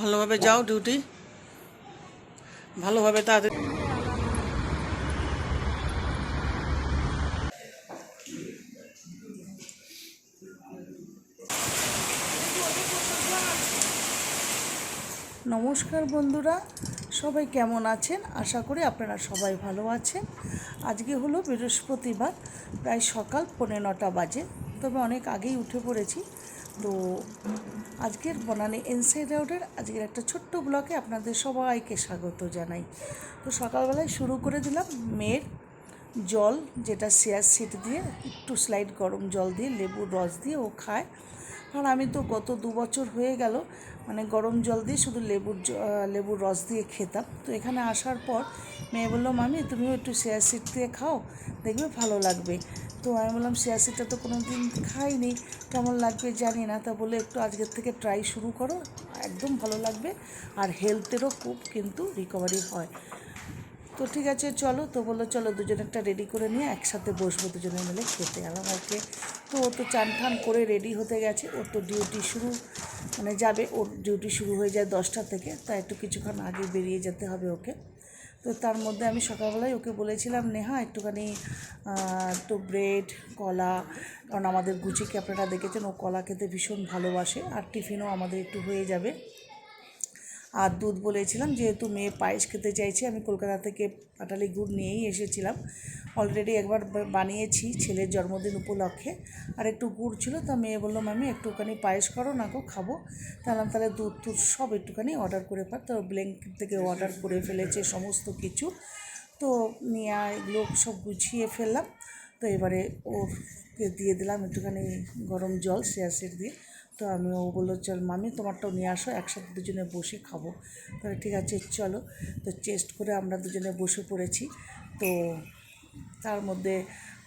ভালোভাবে যাও ডিউটি ভালোভাবে তাড়াতাড়ি নমস্কার বন্ধুরা, সবাই কেমন আছেন? আশা করি আপনারা সবাই ভালো আছেন। আজকে হলো বৃহস্পতিবার, প্রায় সকাল পৌনে নটা বাজে। তবে অনেক আগেই উঠে পড়েছি। তো আজকের বনানি এনসাইড আউটের আজকের একটা ছোট্ট ব্লকে আপনাদের সবাইকে স্বাগত জানাই। তো সকালবেলায় শুরু করে দিলাম মেয়ের জল, যেটা শেয়ার সিট দিয়ে একটু স্লাইড গরম জল দিয়ে, লেবুর রস দিয়ে ও খায়। আর আমি তো গত দু বছর হয়ে গেল মানে গরম জল দিয়ে শুধু লেবুর লেবুর রস দিয়ে খেতাম। তো এখানে আসার পর মেয়ে বলল, মামি, তুমিও একটু শেয়ার সিট দিয়ে খাও, দেখবে ভালো লাগবে। তো আমি বললাম শেয়ার সিটটা তো কোনো দিন খাইনি, কেমন লাগবে জানি না। তা বলে, একটু আজকের থেকে ট্রাই শুরু করো, একদম ভালো লাগবে আর হেলথেরও খুব কিন্তু রিকভারি হয়। তো ঠিক আছে, চলো। তো বলল, চলো দুজনে একটা রেডি করে নিয়ে একসাথে বসবো, দুজনে মিলে খেতে। গেলাম ওকে। তো ও তো চান ঠান করে রেডি হতে গেছে। ওর তো ডিউটি শুরু মানে যাবে, ওর ডিউটি শুরু হয়ে যায় দশটা থেকে। তাই একটু কিছুক্ষণ আগে বেরিয়ে যেতে হবে ওকে। তো তার মধ্যে আমি সকালবেলায় ওকে বলেছিলাম, নেহা, একটুখানি একটু ব্রেড কলা, কারণ আমাদের গুচিকে আপনারা দেখেছেন, ও কলা খেতে ভীষণ ভালোবাসে। আর টিফিনও আমাদের একটু হয়ে যাবে। আর দুধ বলেছিলাম, যেহেতু মেয়ে পায়েস খেতে চাইছে, আমি কলকাতা থেকে পাটালি গুড় নিয়েই এসেছিলাম। অলরেডি একবার বানিয়েছি ছেলের জন্মদিন উপলক্ষে। আর একটু গুড় ছিল, তা মেয়ে বলল, মামি, একটুখানি পায়েস করো, না গো, খাব। তাহলাম তাহলে দুধ টুধ সব একটুখানি অর্ডার করে পার তো ব্ল্যাঙ্কেট থেকে অর্ডার করে ফেলেছে সমস্ত কিছু। তো নিয়ে এগুলো সব গুছিয়ে ফেললাম। তো এবারে ওরকে দিয়ে দিলাম একটুখানি গরম জল শেয়াশের দিয়ে। তো আমি ও বলল, চল মামি, তোমারটাও নিয়ে আসো, একসাথে দুজনে বসে খাব। তাহলে ঠিক আছে, চলো। তো চেস্ট করে আমরা দুজনে বসে পড়েছি। তো তার মধ্যে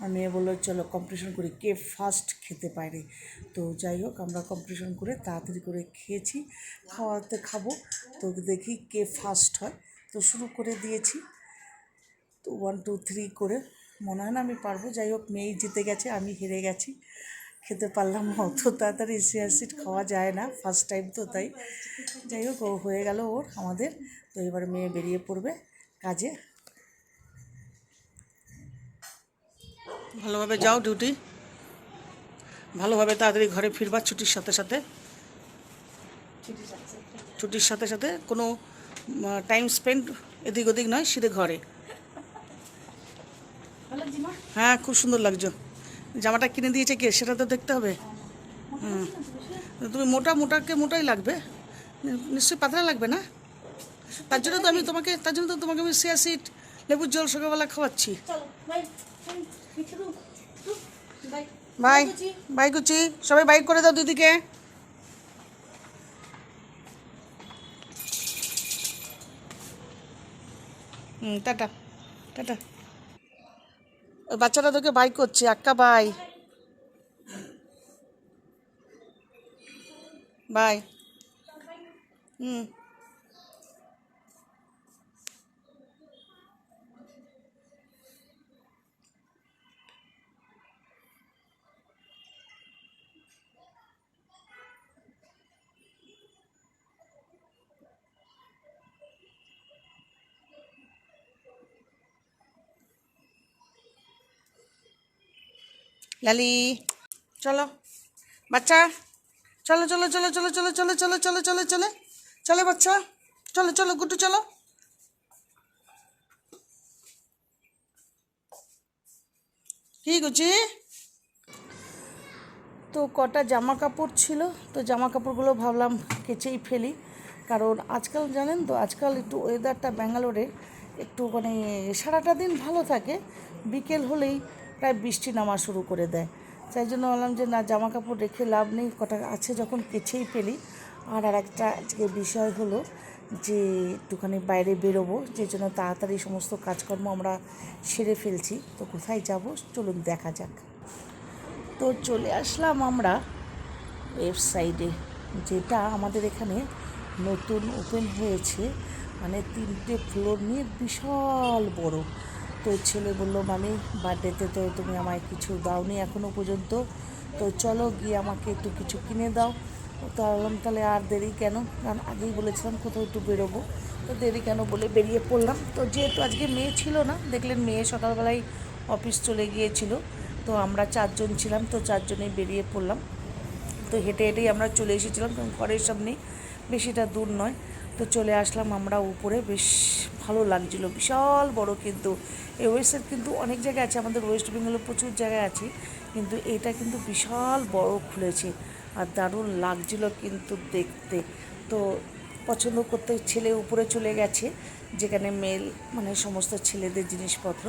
মেয়ে বলল, চলো কম্পিটিশন করি। কে ফার্স্ট খেতে পারে। তো যাই হোক, আমরা কম্পিটিশন করে তাড়াতাড়ি করে খেয়েছি, খাওয়াতে খাব। তো দেখি কে ফার্স্ট হয়। তো শুরু করে দিয়েছি। তো ওয়ান টু থ্রি করে, মনে হয় না আমি পারব। যাই হোক, মেয়েই জিতে গেছে, আমি হেরে গেছি। খেতে পারলাম অত তাড়াতাড়ি সিট খাওয়া যায় না ফার্স্ট টাইম তো তাই। যাই হোক ও হয়ে গেল ওর আমাদের। তো এবার মেয়ে বেরিয়ে পড়বে কাজে। ভালোভাবে যাও ডিউটি ভালোভাবে তাড়াতাড়ি ঘরে ফিরবা ছুটির সাথে সাথে। ছুটির সাথে সাথে কোনো টাইম স্পেন্ড এদিক ওদিক নয় সিধে ঘরে। হ্যাঁ খুব সুন্দর লাগছে। জামাটা কিনে দিয়েছে কে? সেটা তো দেখতে হবে। হুম। তুমি মোটা মোটাকে মোটাই লাগবে। নিশ্চয়ই পাতলা লাগবে না? তার জন্য তো আমি তোমাকে তার জন্য তো তোমাকে আমি সিয়া সিট লেবুর জল সকালবেলা খাওয়াচ্ছি। বাই বাই গুচি সবাই বাইক করে দাও দিদিকে। হুম টাটা টাটা। ওই বাচ্চাটা তোকে বাই করছে আক্কা বাই। বাই। হুম। লালি চলো বাচ্চা চলো চলো চলো চলো চলো চলো চলো চলো চলো চলে চলে বাচ্চা চলো চলো গুটু চলো কি গুচি তো কটা জামা কাপড় ছিল তো জামা কাপড়গুলো ভাবলাম কেচেই ফেলি কারণ আজকাল জানেন তো আজকাল একটু ওয়েদারটা ব্যাঙ্গালোরে একটু মানে সারাটা দিন ভালো থাকে বিকেল হলেই প্রায় বৃষ্টি নামা শুরু করে দেয়। তাই জন্য বললাম যে, না জামা কাপড় রেখে লাভ নেই, কটা আছে যখন কেচেই ফেলি। আর আর একটা আজকে বিষয় হলো যে, একটুখানি বাইরে বেরোবো, যে জন্য তাড়াতাড়ি সমস্ত কাজকর্ম আমরা সেরে ফেলছি। তো কোথায় যাব? চলুন দেখা যাক। তো চলে আসলাম আমরা ওয়েবসাইটে যেটা আমাদের এখানে নতুন ওপেন হয়েছে। মানে তিনটে ফ্লোর নিয়ে বিশাল বড়। তো ছেলে বলল, মামি বার্থডেতে তো তুমি আমায় কিছু দাওনি এখনও পর্যন্ত। তো চলো গিয়ে আমাকে একটু কিছু কিনে দাও। তো বললাম তাহলে আর দেরি কেন? কারণ আগেই বলেছিলাম কোথাও একটু বেরোবো। তো দেরি কেন বলে বেরিয়ে পড়লাম। তো যেহেতু আজকে মেয়ে ছিল না, দেখলেন মেয়ে সকালবেলায় অফিস চলে গিয়েছিল। তো আমরা চারজন ছিলাম, তো চারজনেই বেরিয়ে পড়লাম। তো হেঁটে হেঁটেই আমরা চলে এসেছিলাম, কারণ ঘরের সামনে বেশিটা দূর নয়। তো চলে আসলাম আমরা উপরে। বেশ ভালো লাগছিল, বিশাল বড় কিন্তু। এই ওয়েস্টের কিন্তু অনেক জায়গায় আছে, আমাদের ওয়েস্ট বেঙ্গলে প্রচুর জায়গায় আছে, কিন্তু এটা কিন্তু বিশাল বড় খুলেছে আর দারুণ লাগছিল কিন্তু দেখতে। তো পছন্দ করতে ছেলে উপরে চলে গেছে, যেখানে মেল মানে সমস্ত ছেলেদের জিনিসপত্র।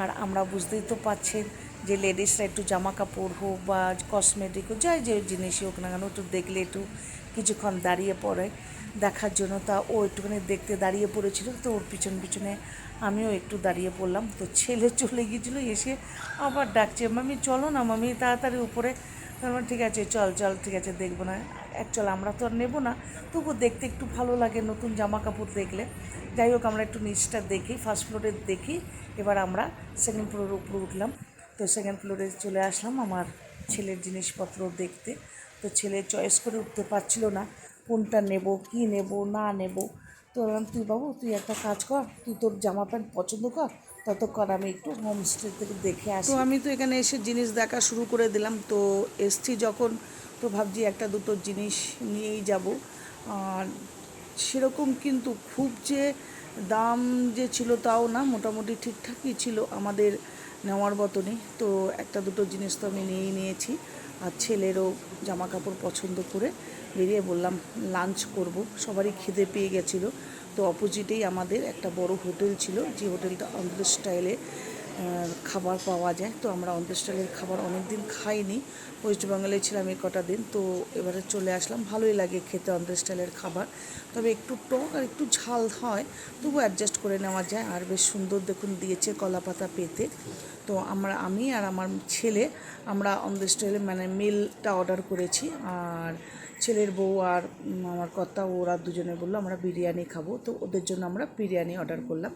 আর আমরা বুঝতেই তো পাচ্ছেন যে লেডিসরা একটু জামা কাপড় হোক বা কসমেটিক হোক, যাই যে জিনিসই হোক না কেন, একটু দেখলে একটু কিছুক্ষণ দাঁড়িয়ে পড়ে। দেখার জন্য, তা ও একটুখানি দেখতে দাঁড়িয়ে পড়েছিল, তো ওর পিছন পিছনে আমিও একটু দাঁড়িয়ে পড়লাম। তো ছেলে চলে গিয়েছিল, এসে আবার ডাকছে, মামি, চলো না মামি, তাড়াতাড়ি উপরে। তারপর ঠিক আছে, চল চল, ঠিক আছে, দেখব না। অ্যাকচুয়াল আমরা তো আর নেব না তবু দেখতে একটু ভালো লাগে নতুন জামা কাপড় দেখলে। যাই হোক, আমরা একটু নিচটা দেখি ফার্স্ট ফ্লোরে দেখি, এবার আমরা সেকেন্ড ফ্লোরের উপরে উঠলাম। তো সেকেন্ড ফ্লোরে চলে আসলাম, আমার ছেলের জিনিসপত্র দেখতে। তো ছেলে চয়েস করে উঠতে পারছিল না। কোনটা নেব কি নেব না নেব। তো বললাম তুই বাবু তুই একটা কাজ কর তুই তোর জামা প্যান্ট পছন্দ কর ততক্ষণ আমি একটু হোমস্টে থেকে দেখে আসি। তো আমি তো এখানে এসে জিনিস দেখা শুরু করে দিলাম। তো এসছি যখন তো ভাবছি একটা দুটো জিনিস নিয়েই যাব। আর সেরকম কিন্তু খুব যে দাম যে ছিল তাও না মোটামুটি ঠিকঠাকই ছিল আমাদের নেওয়ার মতনই। তো একটা দুটো জিনিস তো আমি নিয়েই নিয়েছি। আর ছেলেরও জামা কাপড় পছন্দ করে বেরিয়ে বললাম, লাঞ্চ করব। সবারই খিদে পেয়ে গেছিল। তো অপোজিটেই আমাদের একটা বড় হোটেল ছিল, যে হোটেলটা অন্ধ্র স্টাইলে খাবার পাওয়া যায়। তো আমরা অন্ধ্র স্টাইলের খাবার অনেক দিন খাইনি। ওয়েস্ট বেঙ্গলে ছিলাম এই কটা দিন। তো এবারে চলে আসলাম। ভালোই লাগে খেতে অন্ধ্র স্টাইলের খাবার। তবে একটু টক আর একটু ঝাল হয়, তবু অ্যাডজাস্ট করে নেওয়া যায়। আর বেশ সুন্দর দেখুন দিয়েছে কলা পাতা। পেতে তো আমরা, আমি আর আমার ছেলে, আমরা অন্ধ্র স্টাইলে মানে মিলটা অর্ডার করেছি। আর ছেলের বউ আর আমার কর্তা, ওরা দুজনে বলল, আমরা বিরিয়ানি খাব। তো ওদের জন্য আমরা বিরিয়ানি অর্ডার করলাম।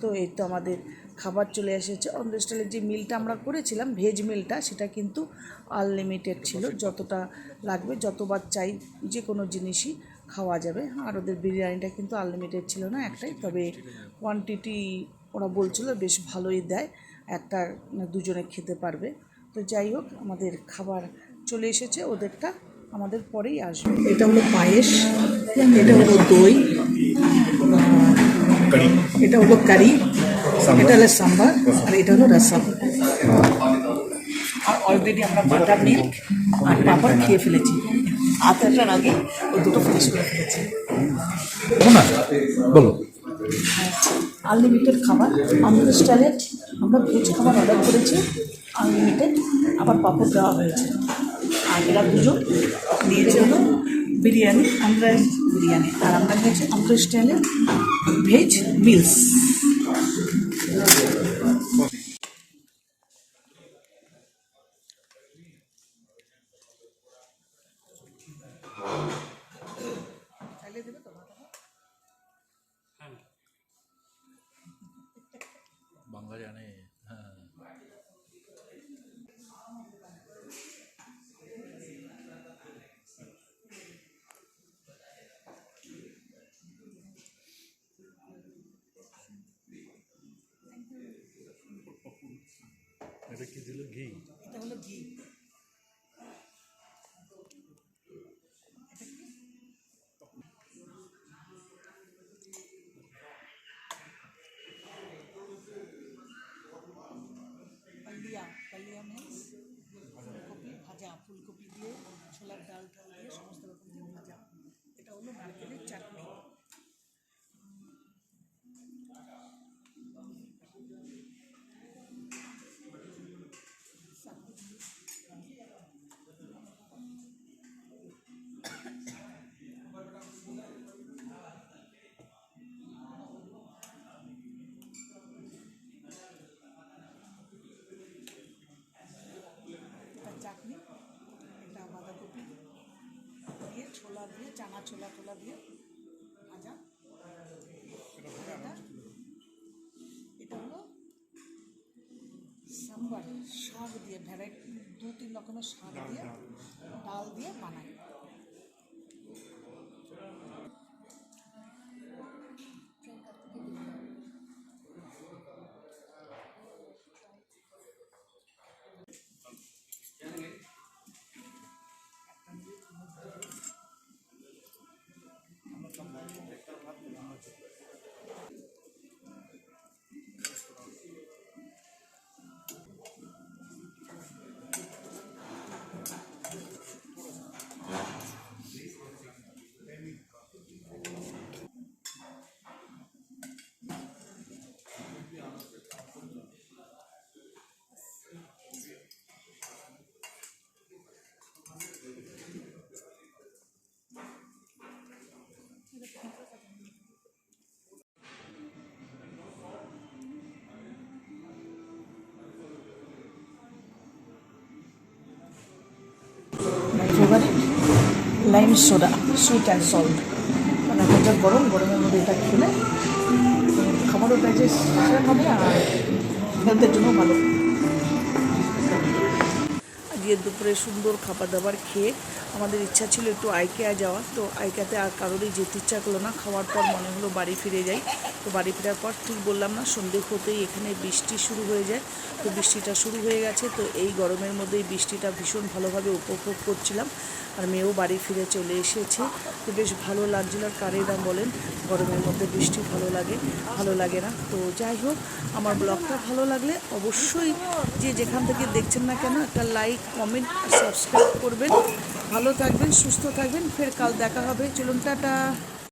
তো এই তো আমাদের খাবার চলে এসেছে। অন স্টাইলের যে মিলটা আমরা করেছিলাম ভেজ মিলটা সেটা কিন্তু আনলিমিটেড ছিল। যতটা লাগবে যতবার চাই যে কোনো জিনিসই খাওয়া যাবে। আর ওদের বিরিয়ানিটা কিন্তু আনলিমিটেড ছিল না একটাই তবে কোয়ান্টিটি ওরা বলছিল বেশ ভালোই দেয়। একটা দুজনে খেতে পারবে। তো যাই হোক আমাদের খাবার চলে এসেছে ওদেরটা আমাদের পরেই আসবে। এটা হলো পায়েস এটা হলো দই এটা হলো কারি এটা হলো সাম্বার আর এটা হলো রসম আর অলরেডি আমরা বাটার মিল্ক আর পাপড় খেয়ে ফেলেছি। আধটার আগে ও দুটো ফিনিশ করে ফেলেছি। না বলো। আনলিমিটেড খাবার আমাদের স্টাইলে আমরা ভেজ খাবার অর্ডার করেছি আনলিমিটেড আবার পাপড় দেওয়া হয়েছে। আর এরা দুজন নিয়েছে হলো বিরিয়ানি আমরা বিরিয়ানি। আর আমরা হয়েছে আমরা স্টাইলে ভেজ মিলস। এটা কি দিল ঘি এটা হলো ঘি ছোলা টোলা দিয়ে ভাজা। এটা এটা হলো সাম্বার শাক দিয়ে ভ্যারাইটি দু তিন রকমের শাক দিয়ে ডাল দিয়ে বানায়। Lime soda sweet and salt. মানে এটা গরম, গরমের মধ্যে এটা খেলে খাবারও ডাইজেস্ট হবে আর হেলথের জন্য ভালো। আজকে দুপুরে সুন্দর খাবার দাবার খেয়ে আমাদের ইচ্ছা ছিল একটু আইকেয়া যাওয়ার, তো আইকাতে আর কারোরই যেতে ইচ্ছা করল না। খাওয়ার পর মনে হলো বাড়ি ফিরে যাই। তো বাড়ি ফেরার পর ঠিক বললাম না, সন্ধে হতেই এখানে বৃষ্টি শুরু হয়ে যায়। তো বৃষ্টিটা শুরু হয়ে গেছে, তো এই গরমের মধ্যেই বৃষ্টিটা ভীষণ ভালোভাবে উপভোগ করছিলাম। আর মেয়েও বাড়ি ফিরে চলে এসেছে। তো বেশ ভালো লাগছিল, আর কারেরা বলেন? গরমের মধ্যে বৃষ্টি ভালো লাগে ভালো লাগে না। তো যাই হোক, আমার ব্লগটা ভালো লাগলে অবশ্যই যে যেখান থেকে দেখছেন না কেন, একটা লাইক, কমেন্ট সাবস্ক্রাইব করবেন। ভালো থাকবেন, সুস্থ থাকবেন, ফের কাল দেখা হবে। চলুন, টাটা।